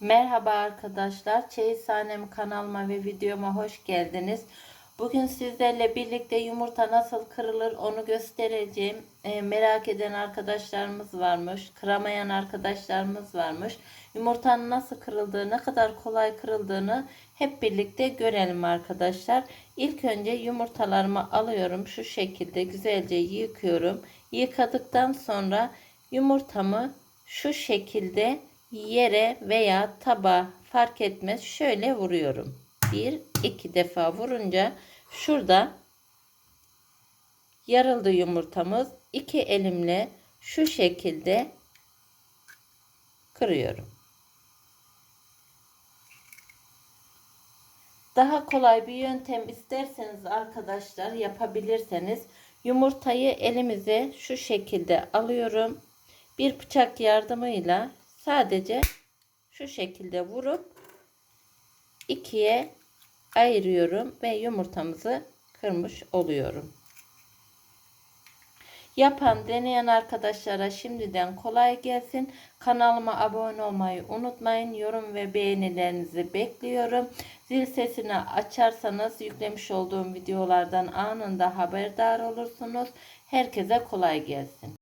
Merhaba arkadaşlar. Çeyizhanem kanalıma ve videoma hoş geldiniz. Bugün sizlerle birlikte yumurta nasıl kırılır onu göstereceğim. Ee, merak eden arkadaşlarımız varmış. Kıramayan arkadaşlarımız varmış. Yumurtanın nasıl kırıldığı, ne kadar kolay kırıldığını hep birlikte görelim arkadaşlar. İlk önce yumurtalarımı alıyorum. Şu şekilde güzelce yıkıyorum. Yıkadıktan sonra yumurtamı şu şekilde yere veya tabağa fark etmez şöyle vuruyorum. Bir iki defa vurunca şurada yarıldı yumurtamız. iki elimle şu şekilde kırıyorum. Daha kolay bir yöntem isterseniz arkadaşlar yapabilirseniz yumurtayı elimize şu şekilde alıyorum. Bir bıçak yardımıyla sadece şu şekilde vurup ikiye ayırıyorum ve yumurtamızı kırmış oluyorum. Yapan, deneyen arkadaşlara şimdiden kolay gelsin. Kanalıma abone olmayı unutmayın. Yorum ve beğenilerinizi bekliyorum. Zil sesini açarsanız yüklemiş olduğum videolardan anında haberdar olursunuz. Herkese kolay gelsin.